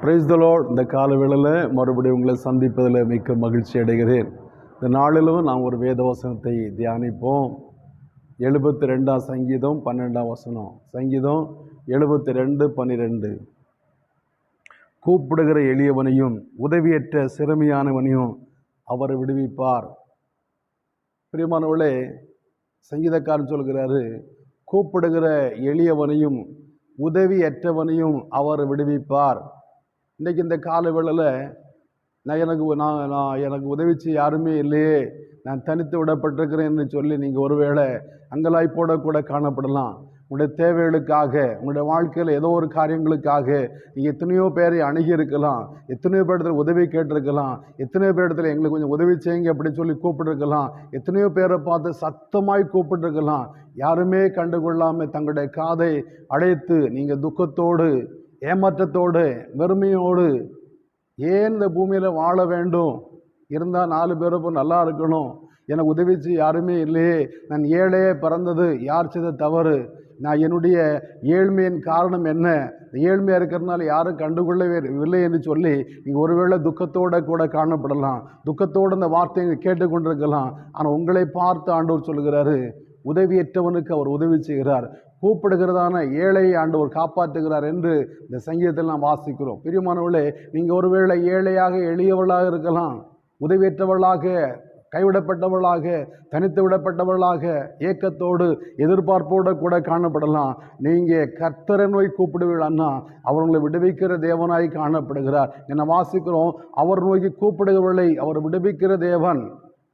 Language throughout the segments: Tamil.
பிரைஸ் த லார்ட் இந்த காலவேளையில் மறுபடியும் உங்களை சந்திப்பதில் மிக்க மகிழ்ச்சி அடைகிறேன். இந்த நாளிலும் நாம் ஒரு வேத வசனத்தை தியானிப்போம். எழுபத்தி ரெண்டாம் சங்கீதம் பன்னெண்டாம் வசனம். சங்கீதம் எழுபத்தி ரெண்டு பன்னிரெண்டு. கூப்பிடுகிற எளியவனையும் உதவியற்ற சிறுமியானவனையும் அவர் விடுவிப்பார். பிரியமானவளே சங்கீதக்காரன் சொல்கிறாரு கூப்பிடுகிற எளியவனையும் உதவியற்றவனையும் அவர் விடுவிப்பார். இன்றைக்கி இந்த காலவேளையில் நான் எனக்கு நான் நான் எனக்கு உதவி யாருமே இல்லையே. நான் தனித்து விடப்பட்டிருக்கிறேன்னு சொல்லி நீங்கள் ஒருவேளை அங்கலாய்ப்போட கூட காணப்படலாம். உங்களுடைய தேவைகளுக்காக உங்களுடைய வாழ்க்கையில் ஏதோ ஒரு காரியங்களுக்காக நீங்கள் எத்தனையோ பேரை அணுகி இருக்கலாம் எத்தனையோ பேரிடத்துல உதவி கேட்டிருக்கலாம். எத்தனையோ பேரிடத்துல எங்களுக்கு கொஞ்சம் உதவி செய்யுங்க அப்படின்னு சொல்லி கூப்பிட்டுருக்கலாம். எத்தனையோ பேரை பார்த்து சத்தமாய் கூப்பிட்டுருக்கலாம். யாருமே கண்டுகொள்ளாமல் தங்களுடைய காதை அடைத்து நீங்கள் துக்கத்தோடு ஏமாற்றத்தோடு வெறுமையோடு ஏன் இந்த பூமியில் வாழ வேண்டும்? இருந்தால் நாலு பேருக்கும் நல்லா இருக்கணும். எனக்கு உதவி யாருமே இல்லையே. நான் ஏழையே பிறந்தது யார் செய்த தவறு? நான் என்னுடைய ஏழ்மையின் காரணம் என்ன? இந்த ஏழ்மையாக இருக்கிறதுனால யாரும் கண்டுகொள்ளவே இல்லை என்று சொல்லி நீங்கள் ஒருவேளை துக்கத்தோடு கூட காணப்படலாம். துக்கத்தோடு அந்த வார்த்தையை கேட்டுக்கொண்டிருக்கலாம். ஆனால் உங்களை பார்த்து ஆண்டவர் சொல்கிறாரு உதவியற்றவனுக்கு அவர் உதவி செய்கிறார். கூப்பிடுகிறதான ஏழை ஆண்டவர் காப்பாற்றுகிறார் என்று இந்த சங்கீதத்தில் நாம் வாசிக்கிறோம். பிரியமானவர்களே நீங்கள் ஒருவேளை ஏழையாக எளியவளாக இருக்கலாம். உதவியற்றவர்களாக கைவிடப்பட்டவளாக தனித்து விடப்பட்டவளாக ஏக்கத்தோடு எதிர்பார்ப்போடு கூட காணப்படலாம். நீங்கள் கர்த்தரை நோய் கூப்பிடுவீர்கள்னா அவர்களை விடுவிக்கிற தேவனாய் காணப்படுகிறார். என்ன வாசிக்கிறோம் அவர் நோய்க்கு கூப்பிடுகிறவர்களை அவர் விடுவிக்கிற தேவன்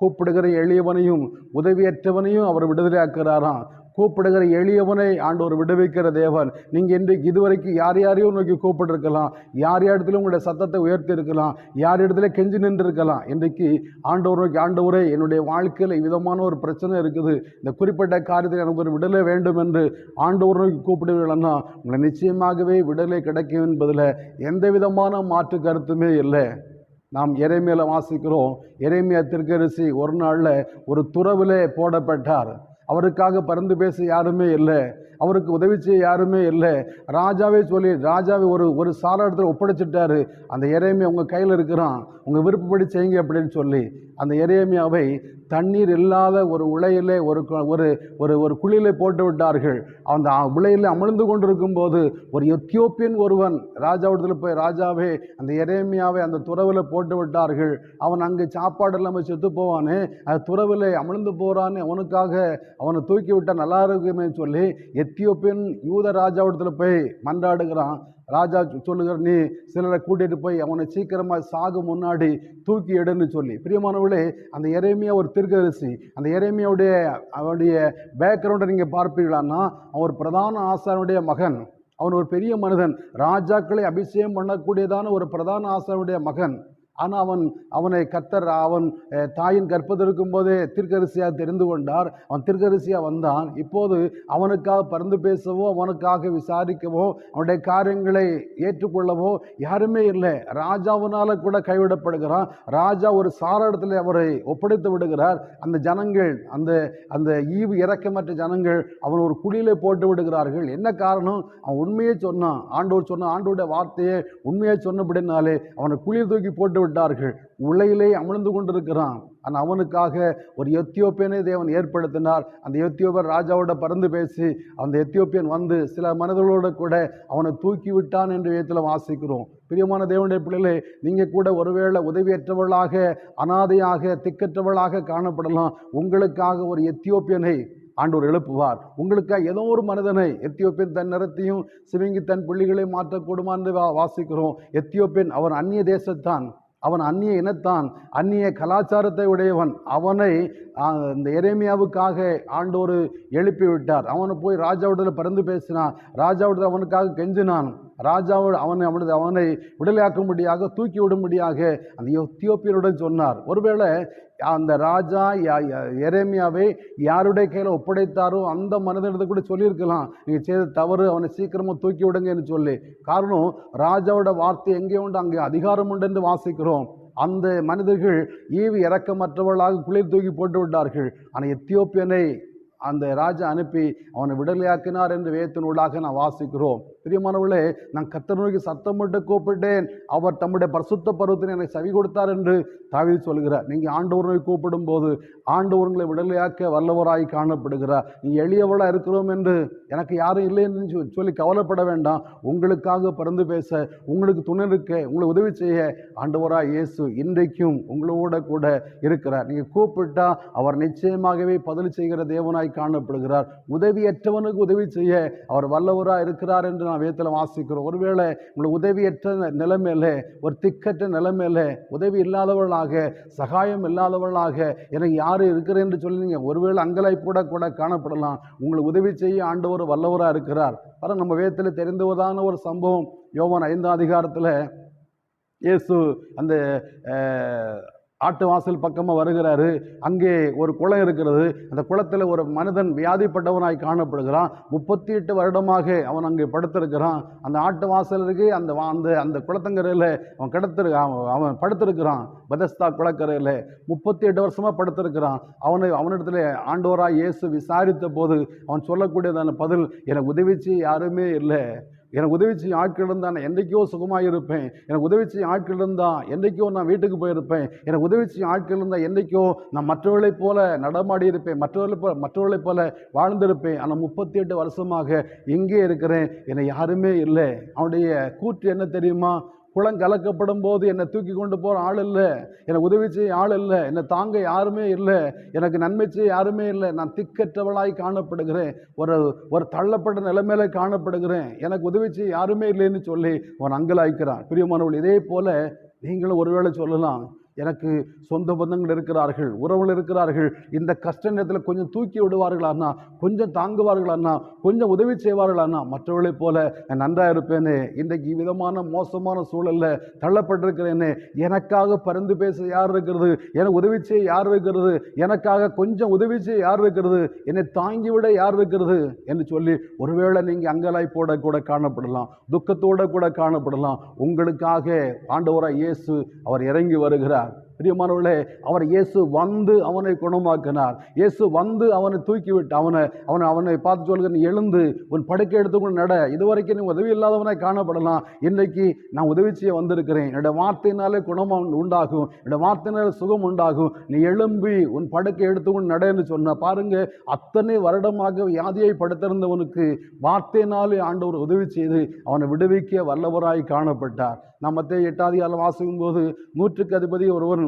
கூப்பிடுகிற எளியவனையும் உதவியற்றவனையும் அவர் விடுதலையாக்குறாராம் கூப்பிடுகிற எளியவனை ஆண்டவர் விடுவிக்கிற தேவன். நீங்கள் இன்றைக்கு இதுவரைக்கும் யார் யாரையோ நோக்கி கூப்பிட்டுருக்கலாம். யார் இடத்துல உங்களுடைய சத்தத்தை உயர்த்தி இருக்கலாம் யார் இடத்துல கெஞ்சி நின்று இருக்கலாம் இன்றைக்கு ஆண்டவர் நோக்கி ஆண்டவரே என்னுடைய வாழ்க்கையில் விதமான ஒரு பிரச்சனை இருக்குது. இந்த குறிப்பிட்ட காரியத்தில் எனக்கு ஒரு விடலை வேண்டும் என்று ஆண்டவர் நோக்கி கூப்பிடுவீர்கள்னா உங்களை நிச்சயமாகவே விடலை கிடைக்கும் என்பதில் எந்த விதமான மாற்று கருத்துமே இல்லை. நாம் இறைமையில வாசிக்கிறோம். இறைமையா திருக்கரிசி ஒரு நாளில் ஒரு துறவிலே போடப்பட்டார். அவருக்காக பறந்து பேச யாருமே இல்லை. அவருக்கு உதவி செய்ய யாருமே இல்லை. ராஜாவே சொல்லி ராஜாவை ஒரு ஒரு சார இடத்துல ஒப்படைச்சிட்டாரு. அந்த இறைமையை உங்கள் கையில் இருக்கிறான். உங்கள் விருப்பப்படி செய்யுங்க அப்படின்னு சொல்லி அந்த இறைமையாவை தண்ணீர் இல்லாத ஒரு உலையிலே ஒரு ஒரு ஒரு ஒரு குழியிலே போட்டு விட்டார்கள். அந்த உலையிலே அமிழ்ந்து கொண்டிருக்கும் போது ஒரு எத்தியோப்பியன் ஒருவன் ராஜாவிடத்தில் போய் ராஜாவே அந்த எரேமியாவை அந்த துறவில் போட்டு விட்டார்கள். அவன் அங்கே சாப்பாடு இல்லாமல் செத்து போவானே. அந்த துறவில் அமிழ்ந்து போகிறான்னு அவனுக்காக. அவனை தூக்கி விட்டால் நல்லா இருக்குமே சொல்லி எத்தியோப்பியன் யூத ராஜாவிடத்தில் போய் மன்றாடுகிறான். ராஜா சொல்லுகிற நீ சிலரை கூட்டிகிட்டு போய் அவனை சீக்கிரமாக சாகு முன்னாடி தூக்கி எடுன்னு சொல்லி. பிரியமானவர்களே அந்த இறைமையா ஒரு திருக்கரிசி. அந்த இறைமையாவுடைய அவனுடைய பேக்ரவுண்டை நீங்கள் பார்ப்பீர்களான்னா அவன் ஒரு பிரதான ஆசானுடைய மகன். அவன் ஒரு பெரிய மனிதன். ராஜாக்களை அபிஷேகம் பண்ணக்கூடியதான ஒரு பிரதான ஆசானுடைய மகன். ஆனால் அவன் அவனை கத்தர் அவன் தாயின் கற்பத்தில் இருக்கும்போதே திருக்கரிசியாக தெரிந்து கொண்டார். அவன் திருக்கரிசியாக வந்தான். இப்போது அவனுக்காக பறந்து பேசவோ அவனுக்காக விசாரிக்கவோ அவனுடைய காரியங்களை ஏற்றுக்கொள்ளவோ யாருமே இல்லை. ராஜாவினால கூட கைவிடப்படுகிறான். ராஜா ஒரு சார இடத்துல அவரை ஒப்படைத்து விடுகிறார். அந்த ஜனங்கள் அந்த அந்த ஈவு இறக்கமற்ற ஜனங்கள் அவன் ஒரு குழியிலே போட்டு விடுகிறார்கள். என்ன காரணம்? அவன் உண்மையை சொன்னான். ஆண்டோர் சொன்ன ஆண்டோட வார்த்தையை உண்மையை சொன்னபடினாலே அவனை குழியில் தூக்கி போட்டு விட்டார்கள். உலையிலே அமிழ்ந்து கொண்டிருக்கிறான். ஆனால் அவனுக்காக ஒரு எத்தியோப்பியனை தேவன் ஏற்படுத்தினார். அந்த எத்தியோப்பியர் ராஜாவோட பறந்து பேசி அந்த எத்தியோப்பியன் வந்து சில மனிதர்களோட கூட அவனை தூக்கி விட்டான் என்று விதத்தில் வாசிக்கிறோம். பிரியமான தேவனுடைய பிள்ளைகளே நீங்கள் கூட ஒருவேளை உதவியற்றவளாக அனாதையாக திக்கற்றவளாக காணப்படலாம். உங்களுக்காக ஒரு எத்தியோப்பியனை ஆண்டவர் எழுப்புவார். உங்களுக்காக ஏதோ ஒரு மனிதனை எத்தியோப்பியன் தன் நிறத்தையும் சிவங்கி தன் புள்ளிகளை மாற்றக்கூடுமா என்று வாசிக்கிறோம். எத்தியோப்பியன் அவன் அந்நிய தேசத்தான். அவன் அந்நிய இனத்தான் அந்நிய கலாச்சாரத்தை உடையவன். அவனை இந்த எரேமியாவுக்காக ஆண்டோர் எழுப்பி விட்டார் அவனை போய் ராஜாவிடத்தில் பறந்து பேசினான். ராஜாவிடத்தில் அவனுக்காக கெஞ்சினான். ராஜாவோடு அவனை அவனது அவனை விடலையாக்கும்படியாக தூக்கி விடும்படியாக அந்த எத்தியோப்பியனுடன் சொன்னார். ஒருவேளை அந்த ராஜா யா- எரேமியாவை யாருடைய கையில் ஒப்படைத்தாரோ அந்த மனிதனிடத்தை கூட சொல்லியிருக்கலாம். நீங்கள் செய்த தவறு அவனை சீக்கிரமாக தூக்கி விடுங்கன்னு சொல்லி. காரணம் ராஜாவோட வார்த்தை எங்கே உண்டு? அங்கே அதிகாரம் உண்டு என்று வாசிக்கிறோம். அந்த மனிதர்கள் ஈவி இறக்கமற்றவர்களாக குளிர் தூக்கி போட்டு விட்டார்கள். ஆனால் எத்தியோப்பியனை அந்த ராஜா அனுப்பி அவனை விடலையாக்கினார் என்று வேத்தினூடாக நான் வாசிக்கிறோம். பிரியமானவர்களே நான் கத்தர் நோக்கி சத்தமிட்டு கூப்பிட்டேன். அவர் தம்முடைய பரிசுத்த பருவத்தில் எனக்கு செவி கொடுத்தார் என்று தாவீது சொல்கிறார் நீங்கள் ஆண்டவர் நோய் கூப்பிடும் போது ஆண்டவர்களை உங்களை விடுதலையாக்க வல்லவராய் காணப்படுகிறார். நீ எளியவளாக இருக்கிறோம் என்று எனக்கு யாரும் இல்லை என்று சொல்லி கவலைப்பட வேண்டாம். உங்களுக்காக பறந்து பேச உங்களுக்கு துணை இருக்க உங்களை உதவி செய்ய ஆண்டவராய் இயேசு இன்றைக்கும் உங்களோட கூட இருக்கிறார். நீங்கள் கூப்பிட்டா அவர் நிச்சயமாகவே பதில் செய்கிற தேவனாய் காணப்படுகிறார். உதவியற்றவனுக்கு உதவி செய்ய அவர் வல்லவராக இருக்கிறார் என்று நான் வேதத்தில் வாசிக்கிறோம். ஒருவேளை உங்களை உதவியற்ற நிலைமையில ஒரு திக்கற்ற நிலைமையில உதவி இல்லாதவர்களாக சகாயம் இல்லாதவர்களாக எனக்கு யார் இருக்கிறேன் என்று சொல்லி நீங்கள் ஒருவேளை அங்கலாய்ப்போட கூட காணப்படலாம். உங்களுக்கு உதவி செய்ய ஆண்டவர் வல்லவராக இருக்கிறார். பாருங்க நம்ம வேதத்தில் தெரிந்துவதான ஒரு சம்பவம். யோவான் ஐந்தாம் அதிகாரத்தில் இயேசு அந்த ஆட்டு வாசல் பக்கமாக வருகிறாரு. அங்கே ஒரு குளம் இருக்கிறது. அந்த குளத்தில் ஒரு மனிதன் வியாதிப்பட்டவனாய் காணப்படுகிறான். முப்பத்தி எட்டு வருடமாக அவன் அங்கே படுத்திருக்கிறான். அந்த ஆட்டு வாசலுக்கு அந்த வா- அந்த அந்த குளத்தங்கரையில் அவன் கிடத்திரு அவன் அவன் படுத்திருக்கிறான். பதஸ்தா குளக்கரையில் முப்பத்தி எட்டு வருஷமாக படுத்திருக்கிறான். அவனை அவனிடத்தில் ஆண்டோராக இயேசு விசாரித்த போது அவன் சொல்லக்கூடியதான பதில் எனக்கு உதவிச்சு யாருமே இல்லை. எனக்கு உதவி செய்ய ஆட்கள் இருந்தால் நான் என்றைக்கோ சுகமாக இருப்பேன். எனக்கு உதவி செய்ய ஆட்கள் இருந்தால் என்றைக்கோ நான் வீட்டுக்கு போயிருப்பேன். எனக்கு உதவி செய்ய ஆட்கள் இருந்தால் என்றைக்கோ நான் மற்றவர்களைப் போல நடமாடி இருப்பேன். மற்றவர்களை போல மற்றவர்களைப் போல வாழ்ந்திருப்பேன். ஆனால் முப்பத்தி எட்டு வருஷமாக எங்கே இருக்கிறேன். என்னை யாருமே இல்லை. அவனுடைய கூற்று என்ன தெரியுமா? குளம் கலக்கப்படும் போது என்னை தூக்கி கொண்டு போகிற ஆள் இல்லை. எனக்கு உதவி செய்ய ஆள் இல்லை. என்னை தாங்க யாருமே இல்லை. எனக்கு நன்மை செய்ய யாருமே இல்லை. நான் திக்கற்றவளாய் காணப்படுகிறேன். ஒரு ஒரு தள்ளப்பட்ட நிலைமையில காணப்படுகிறேன். எனக்கு உதவி செய்ய யாருமே இல்லைன்னு சொல்லி அவன் அங்கலாய்க்கிறான். பிரியமானவள் இதே போல நீங்களும் ஒருவேளை சொல்லலாம். எனக்கு சொந்த பந்தங்கள் இருக்கிறார்கள் உறவுகள் இருக்கிறார்கள் இந்த கஷ்ட நேரத்தில் கொஞ்சம் தூக்கி விடுவார்களானா கொஞ்சம் தாங்குவார்களானா கொஞ்சம் உதவி செய்வார்களானா மற்றவர்களைப் போல நான் நன்றாக இருப்பேனே இன்றைக்கு விதமான மோசமான சூழலில் தள்ளப்பட்டிருக்கிறேனே எனக்காக பரிந்து பேச யார் இருக்கிறது எனக்கு உதவி செய்ய யார் இருக்கிறது எனக்காக கொஞ்சம் உதவி செய்ய யார் இருக்கிறது என்னை தாங்கி விட யார் இருக்கிறது என்று சொல்லி ஒருவேளை நீங்கள் அங்கலாய்ப்போட கூட காணப்படலாம் துக்கத்தோட கூட காணப்படலாம். உங்களுக்காக ஆண்டவராக இயேசு அவர் இறங்கி வருகிறார். பிரியமானவர்களே அவர் இயேசு வந்து அவனை குணமாக்கினார். இயேசு வந்து அவனை தூக்கிவிட்டு அவனை அவனை அவனை பார்த்து சொல்கிற நீ எழுந்து உன் படுக்கை எடுத்துக்கொண்டு நட. இதுவரைக்கும் நீ உதவி இல்லாதவனாய் காணப்படலாம். இன்றைக்கு நான் உதவி செய்ய வந்திருக்கிறேன். என்னோட வார்த்தையினாலே குணம் உண்டாகும். என்னோட வார்த்தையினாலே சுகம் உண்டாகும். நீ எழும்பி உன் படுக்கை எடுத்துக்கொண்டு நடன்னு சொன்ன பாருங்க அத்தனை வருடமாக வியாதியை படுத்திருந்தவனுக்கு வார்த்தையினாலே ஆண்டவர் உதவி செய்து அவனை விடுவிக்க வல்லவராய் காணப்பட்டார். நாம் எட்டாவது காலம் வாசிக்கும் போது நூற்றுக்கு அதிபதி ஒருவன்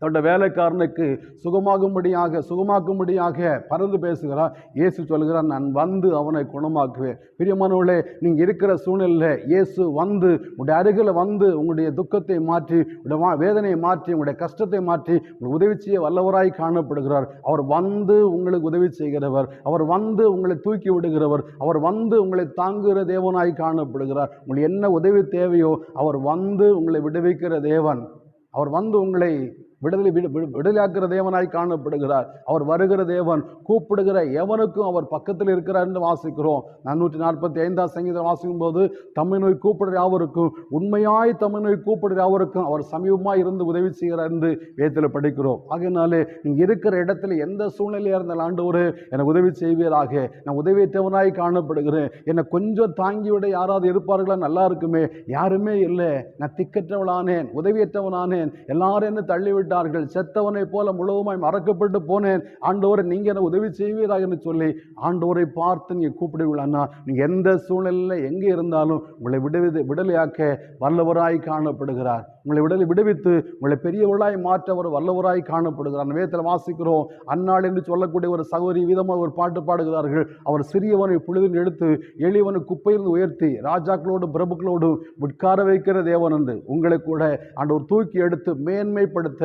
தன்னோட வேலைக்காரனுக்கு சுகமாகும்படியாக சுகமாக்கும்படியாக பறந்து பேசுகிறார். இயேசு சொல்கிறார் நான் வந்து அவனை குணமாக்குவேன். பிரியமானவர்களே நீங்கள் இருக்கிற சூழ்நிலையில் இயேசு வந்து உங்களுடைய அருகில் வந்து உங்களுடைய துக்கத்தை மாற்றி உங்களுடைய வா- வேதனையை மாற்றி உங்களுடைய கஷ்டத்தை மாற்றி உங்களுக்கு உதவி செய்ய வல்லவராய் காணப்படுகிறார். அவர் வந்து உங்களுக்கு உதவி செய்கிறவர். அவர் வந்து உங்களை தூக்கி விடுகிறவர். அவர் வந்து உங்களை தாங்குகிற தேவனாய் காணப்படுகிறார். உங்களுக்கு என்ன உதவி தேவையோ அவர் வந்து உங்களை விடுவிக்கிற தேவன். அவர் வந்து உங்களை விடுதலை விடு- விடு- விடுதலையாக்குற தேவனாய் காணப்படுகிறார். அவர் வருகிற தேவன் கூப்பிடுகிற எவனுக்கும் அவர் பக்கத்தில் இருக்கிறார் என்று வாசிக்கிறோம். நானூற்றி நாற்பத்தி ஐந்தாம் சங்கீதம் வாசிக்கும் போது தம்மை நோய் கூப்பிடுற யாவருக்கும் உண்மையாய் தம்மை நோய் கூப்பிடுற யாவருக்கும் அவர் சமீபமாக இருந்து உதவி செய்கிறார் என்று வேதத்தில் படிக்கிறோம். ஆகையினாலே நீ இருக்கிற இடத்துல எந்த சூழ்நிலையாக இருந்தாலும் ஆண்டவர் எனக்கு உதவி செய்வீராக. நான் உதவியற்றவனாய் காணப்படுகிறேன். என்னை கொஞ்சம் தாங்கிவிட யாராவது இருப்பார்களா? நல்லா இருக்குமே. யாருமே இல்லை. நான் திக்கற்றவனானேன் உதவியற்றவனானேன். எல்லாரும் என்ன விட்டார்கள். செத்தவனை போல முழுவதுமாய் மறக்கப்பட்டு போனேன். ஆண்டவரை நீங்க என்ன உதவி செய்வீராக என்று சொல்லி ஆண்டவரை பார்த்து நீங்க கூப்பிடுவீங்களா நீங்கள் எந்த சூழ்நிலையில் எங்கே இருந்தாலும் உங்களை விடுவிது விடலையாக்க வல்லவராய் காணப்படுகிறார். உங்களை விடலை விடுவித்து உங்களை பெரியவர்களாய் மாற்ற ஒரு வல்லவராய் காணப்படுகிறார். வேதத்தில் வாசிக்கிறோம் அன்னாள் என்று சொல்லக்கூடிய ஒரு சகோதரி விதமாக ஒரு பாட்டு பாடுகிறார்கள். அவர் சிறியவனை புழுதில் எடுத்து எளியவனை குப்பையிலிருந்து உயர்த்தி ராஜாக்களோடும் பிரபுக்களோடும் உட்கார வைக்கிற தேவன் என்று. உங்களை கூட ஆண்டவர் தூக்கி எடுத்து மேன்மைப்படுத்த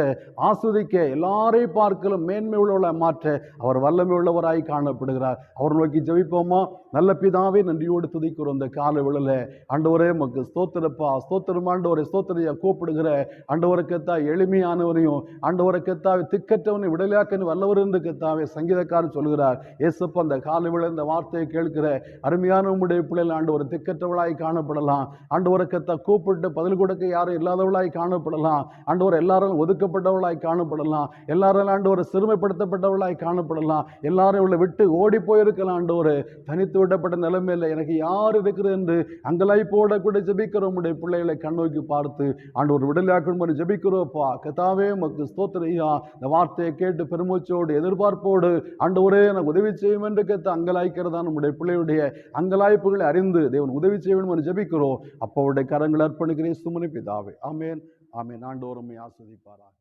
ஆஸ்வதிக்க எல்லாரையும் பார்க்கலும் மேன்மை உள்ளவளை மாற்ற அவர் வல்லமை உள்ளவராய் காணப்படுகிறார். அவர் நோக்கி ஜபிப்போமா? நல்ல பிதாவே நன்றியோடு துதிக்கிறோம் இந்த கால விழல. ஆண்டவரே உமக்கு ஸ்தோத்திரப்பா. ஸ்தோத்திரம் ஆண்டவரை ஸ்தோத்திரையா கூப்பிடுகிற ஆண்டவருக்கத்தா எளிமையானவரையும் ஆண்டவருக்கத்தாவை திக்கற்றவனை விடலையாக்கன்னு வல்லவர் என்று கத்தாவே சங்கீதக்காரன் சொல்கிறார். ஏசப்ப அந்த கால விழ இந்த வார்த்தையை கேட்கிற அருமையான உடைய பிள்ளைகள் ஆண்டவர் திக்கற்றவளாய் காணப்படலாம். ஆண்டவருக்கத்தா கூப்பிட்டு பதில் கொடுக்க யாரும் இல்லாதவளாய் காணப்படலாம். ஆண்டவர் எல்லாரும் ஒதுக்கப்பட்ட தனிமைப்படுத்தப்பட்டவர்களாய் காணப்படலாம். எல்லாரும் ஆண்டவரை சிறுமைப்படுத்தப்பட்டவர்களாய் காணப்படலாம். எல்லாரும் இவளை விட்டு ஓடி போயிருக்கலாம் ஆண்டவர். தனித்து விடப்பட்ட நிலைமையில் எனக்கு யார் இருக்கிறது என்று அங்கலாய்ப்போட கூட ஜபிக்கிறோம். உடைய பிள்ளைகளை கண்ணோக்கி பார்த்து ஆண்டவர் விடுதலையாக்கணும் என்று ஜபிக்கிறோப்பா. கதாவே மக்கு ஸ்தோத்திரையா இந்த வார்த்தையை கேட்டு பெருமூச்சோடு எதிர்பார்ப்போடு ஆண்டவரே எனக்கு உதவி செய்யும் என்று கேட்டு அங்கலாய்க்கிறதா நம்முடைய பிள்ளையுடைய அங்கலாய்ப்புகளை அறிந்து தேவன் உதவி செய்யணும் என்று ஜபிக்கிறோம். அப்போ அவருடைய கரங்களை அர்ப்பணிக்கிறேன். சுமனி பிதாவே ஆமேன். ஆமேன் ஆண்டோருமை ஆஸ்வதிப்பாராக